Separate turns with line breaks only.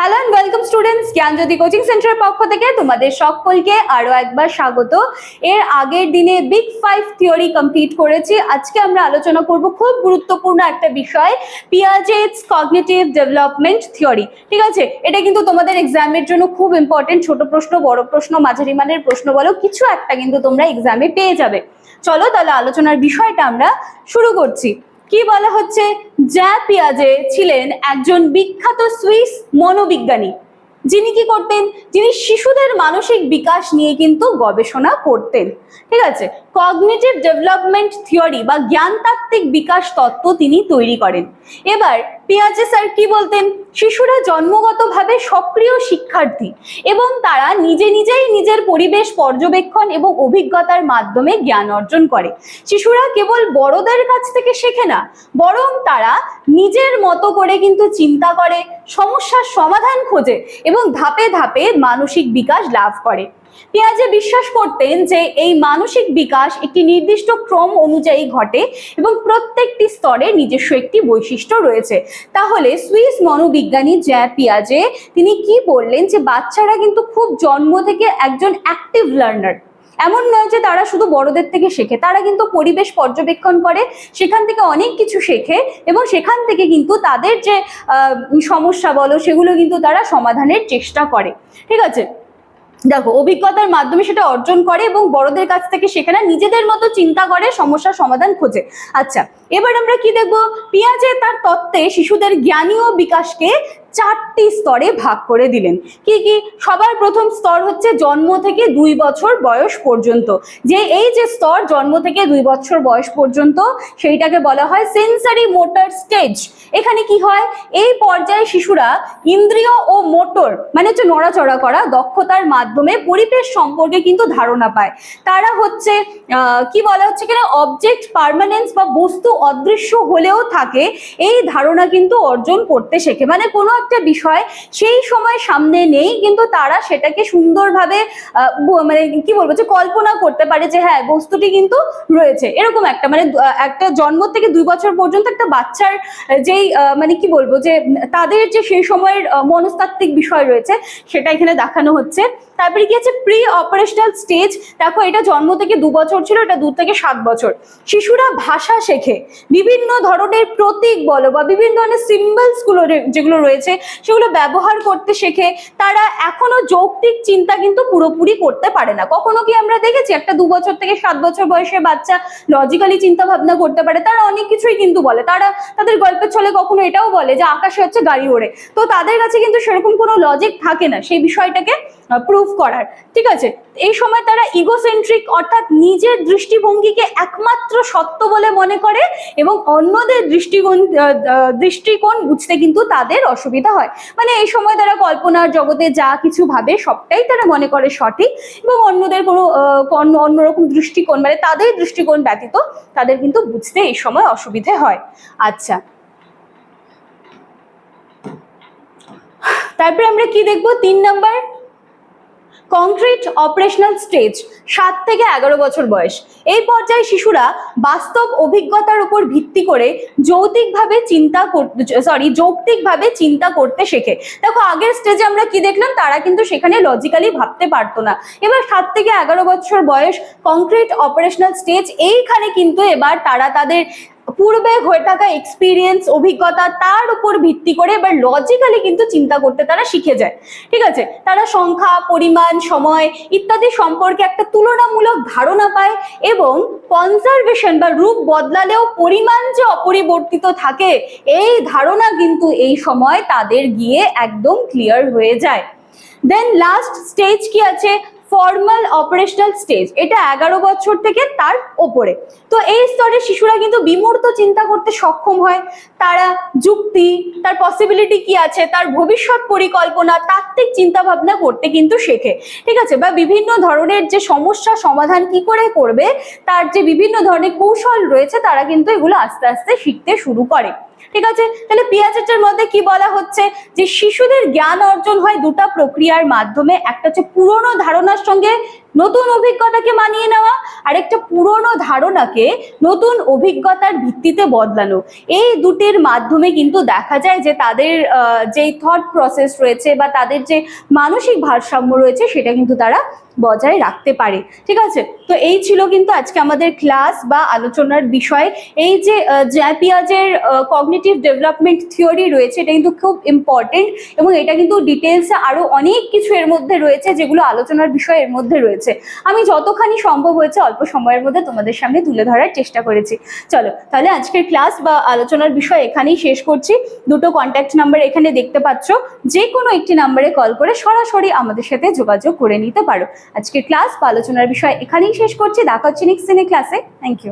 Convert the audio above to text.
Hello and welcome students Gyanjyoti coaching সেন্টারের পক্ষ থেকে তোমাদের সকলকে আরও একবার স্বাগত। এর আগের দিনে বিগ ফাইভ থিওরি কমপ্লিট করেছি। আজকে আমরা আলোচনা করব খুব গুরুত্বপূর্ণ একটা বিষয় পিয়াজেটস কগনিটিভ ডেভেলপমেন্ট থিওরি ঠিক আছে? এটা কিন্তু তোমাদের এক্সামের জন্য খুব ইম্পর্টেন্ট ছোট প্রশ্ন, বড় প্রশ্ন, মাঝারি মানের প্রশ্ন বলো, কিছু একটা কিন্তু তোমরা এক্সামে পেয়ে যাবে। চলো তাহলে আলোচনার বিষয়টা আমরা শুরু করছি। কি বলা হচ্ছে? জ্যা পিয়াজে ছিলেন একজন বিখ্যাত সুইস মনোবিজ্ঞানী। যিনি কি করতেন? যিনি শিশুদের মানসিক বিকাশ নিয়ে কিন্তু গবেষণা করতেন। ঠিক আছে? কগনিটিভ ডেভেলপমেন্ট থিওরি বা জ্ঞানতাত্ত্বিক বিকাশ তত্ত্ব তিনি তৈরি করেন। এবার পিয়াজে স্যার কি বলতেন? শিশুরা জন্মগতভাবে সক্রিয় শিক্ষার্থী এবং তারা নিজে নিজেই নিজের পরিবেশ, পর্যবেক্ষণ এবং অভিজ্ঞতার মাধ্যমে জ্ঞান অর্জন করে। শিশুরা কেবল বড়দের কাছ থেকে শেখে না, বরং তারা নিজের মতো করে কিন্তু চিন্তা করে, সমস্যার সমাধান খোঁজে এবং ধাপে ধাপে মানসিক বিকাশ লাভ করে। পেঁয়াজে বিশ্বাস করতেন যে এই মানসিক বিকাশ একটি নির্দিষ্ট ক্রম অনুযায়ী ঘটে এবং প্রত্যেকটি স্তরে নিজস্ব একটি বৈশিষ্ট্য রয়েছে। তাহলে সুইস মনোবিজ্ঞানী জ্যা পিয়াজে তিনি কি বললেন যে বাচ্চারা কিন্তু খুব জন্ম থেকে একজন অ্যাক্টিভ লার্নার এমন নয় যে তারা শুধু বড়দের থেকে শেখে, তারা কিন্তু পরিবেশ পর্যবেক্ষণ করে, সেখান থেকে অনেক কিছু শেখে এবং সেখান থেকে কিন্তু তাদের যে সমস্যা বলো, সেগুলো কিন্তু তারা সমাধানের চেষ্টা করে। ঠিক আছে? দেখো, অভিজ্ঞতার মাধ্যমে সেটা অর্জন করে এবং বড়দের কাছ থেকে সেখানে নিজেদের মতো চিন্তা করে সমস্যার সমাধান খোঁজে। আচ্ছা এবার আমরা কি দেখব? পিয়াজে তার তত্ত্বে শিশুদের জ্ঞানী ও বিকাশকে চারটি স্তরে ভাগ করে দিলেন। কি কি? সবার প্রথম স্তর হচ্ছে জন্ম থেকে দুই বছর বয়স পর্যন্ত। যে এই যে স্তর জন্ম থেকে দুই বছর বয়স পর্যন্ত, সেইটাকে বলা হয় সেন্সারি মোটর স্টেজ এখানে কি হয়? এই পর্যায়ে শিশুরা ইন্দ্রিয় ও মোটর মানে হচ্ছে নড়াচড়া করা দক্ষতার মাধ্যমে পরিবেশ সম্পর্কে কিন্তু ধারণা পায়। তারা হচ্ছে কি বলা হচ্ছে কিনা? অবজেক্ট পার্মানেন্স বা বস্তু অদৃশ্য হলেও থাকে, এই ধারণা কিন্তু অর্জন করতে শেখে। মানে কোনো একটা বিষয় সেই সময় সামনে নেই, কিন্তু তারা সেটাকে সুন্দরভাবে মানে কি বলব, যে কল্পনা করতে পারে যে হ্যাঁ বস্তুটি কিন্তু রয়েছে। এরকম একটা মানে একটা জন্ম থেকে দুই বছর পর্যন্ত একটা বাচ্চার যেই আহ, মানে কি বলব যে তাদের যে সেই সময়ের মনস্তাত্ত্বিক বিষয় রয়েছে সেটা এখানে দেখানো হচ্ছে। তারপরে কি আছে? প্রি অপারেশনাল স্টেজ দেখো, এটা জন্ম থেকে দু বছর ছিল, এটা দু থেকে সাত বছর। শিশুরা ভাষা শেখে। বিভিন্ন ধরনের প্রতীক বলো বা বিভিন্ন ধরনের সিম্বলসগুলো যেগুলো রয়েছে, সেগুলো ব্যবহার করতে শেখে। তারা এখনও যৌক্তিক চিন্তা কিন্তু পুরোপুরি করতে পারে না। কখনো কি আমরা দেখেছি? একটা দু বছর থেকে সাত বছর বয়সের বাচ্চা লজিক্যালি চিন্তা ভাবনা করতে পারে। তারা অনেক কিছুই কিন্তু বলে। তারা তাদের গল্পের ছলে কখনো এটাও বলে যে, আকাশে হচ্ছে গাড়ি ওড়ে। তো তাদের কাছে কিন্তু সেরকম কোনো লজিক থাকে না। সেই বিষয়টাকে প্রুফ করার, ঠিক আছে? এই সময় তারা ইগোসেন্ট্রিক অর্থাৎ নিজের দৃষ্টিভঙ্গিকে একমাত্র সত্য বলে মনে করে এবং অন্যদের দৃষ্টিকোণ দৃষ্টিকোণ বুঝতে কিন্তু তাদের অসুবিধা হয়। মানে এই সময় তারা কল্পনার জগতে যা কিছু ভাবে সবটাই তারা মনে করে সঠিক এবং অন্যদের কোনো অন্য, অন্যরকম দৃষ্টিকোণ মানে তাদের দৃষ্টিকোণ ব্যতীত তাদের কিন্তু বুঝতে এই সময় অসুবিধে হয়। আচ্ছা। তারপরে আমরা কি দেখব? তিন নাম্বার কংক্রিট অপারেশনাল স্টেজ, সাত থেকে এগারো বছর বয়স। এই পর্যায়ে শিশুরা বাস্তব অভিজ্ঞতার উপর ভিত্তি করে যৌতিকভাবে চিন্তা সরি যৌক্তিকভাবে চিন্তা করতে শেখে। দেখো, আগের স্টেজে আমরা কি দেখলাম? তারা কিন্তু সেখানে লজিক্যালি ভাবতে পারতো না। এবার সাত থেকে এগারো বছর বয়স কংক্রিট অপারেশনাল স্টেজ, এইখানে কিন্তু এবার তারা তাদের পূর্বে হয়ে থাকা এক্সপিরিয়েন্স অভিজ্ঞতা, তার উপর ভিত্তি করে এবার লজিক্যালি কিন্তু চিন্তা করতে তারা শিখে যায়। ঠিক আছে? তারা সংখ্যা, পরিমাণ, সময় ইত্যাদি সম্পর্কে একটা তুলনামূলক ধারণা পায় এবং কনজারভেশন বা রূপ বদলালেও পরিমাণ যে অপরিবর্তিত থাকে, এই ধারণা কিন্তু এই সময় তাদের গিয়ে একদম ক্লিয়ার হয়ে যায়। দেন লাস্ট স্টেজ কি আছে? ফর্মাল অপারেশনাল স্টেজ এটা এগারো বছর থেকে তার ওপরে। তো এই স্তরে শিশুরা কিন্তু বিমূর্ত চিন্তা করতে সক্ষম হয়। তারা যুক্তি, তার পসিবিলিটি কি আছে, তার ভবিষ্যৎ পরিকল্পনা, তাত্ত্বিক চিন্তা ভাবনা করতে কিন্তু শেখে। ঠিক আছে? বা বিভিন্ন ধরনের যে সমস্যা সমাধান কি করে করবে, তার যে বিভিন্ন ধরনের কৌশল রয়েছে, তারা কিন্তু এগুলো আস্তে আস্তে শিখতে শুরু করে। ঠিক আছে? তাহলে পিয়াচেটের মধ্যে কি বলা হচ্ছে? যে শিশুদের জ্ঞান অর্জন হয় দুটা প্রক্রিয়ার মাধ্যমে। একটা হচ্ছে পুরনো ধারণার সঙ্গে নতুন অভিজ্ঞতাকে মানিয়ে নেওয়া আর একটা পুরনো ধারণাকে নতুন অভিজ্ঞতার ভিত্তিতে বদলানো। এই দুটির মাধ্যমে কিন্তু দেখা যায় যে তাদের যেই থট প্রসেস রয়েছে বা তাদের যে মানসিক ভারসাম্য রয়েছে, সেটা কিন্তু তারা বজায় রাখতে পারে। ঠিক আছে? তো এই ছিল কিন্তু আজকে আমাদের ক্লাস বা আলোচনার বিষয়। এই যে জ্যাপিয়াজের কগনিটিভ ডেভেলপমেন্ট থিওরি রয়েছে, এটা কিন্তু খুব ইম্পর্টেন্ট এবং এটা কিন্তু ডিটেলসে আরও অনেক কিছু এর মধ্যে রয়েছে যেগুলো আলোচনার বিষয় এর মধ্যে রয়েছে। আমি যতখানি সম্ভব হয়েছে অল্প সময়ের মধ্যে তোমাদের সামনে তুলে ধরার চেষ্টা করেছি। চলো, তাহলে আজকের ক্লাস বা আলোচনার বিষয় এখানেই শেষ করছি। দুটো কন্ট্যাক্ট নাম্বার এখানে দেখতে পাচ্ছ। যে কোনো একটি নাম্বারে কল করে সরাসরি আমাদের সাথে যোগাযোগ করে নিতে পারো। আজকের ক্লাস বা আলোচনার বিষয় এখানেই শেষ করছি। দেখা হচ্ছে নেক্সট দিনে ক্লাসে থ্যাংক ইউ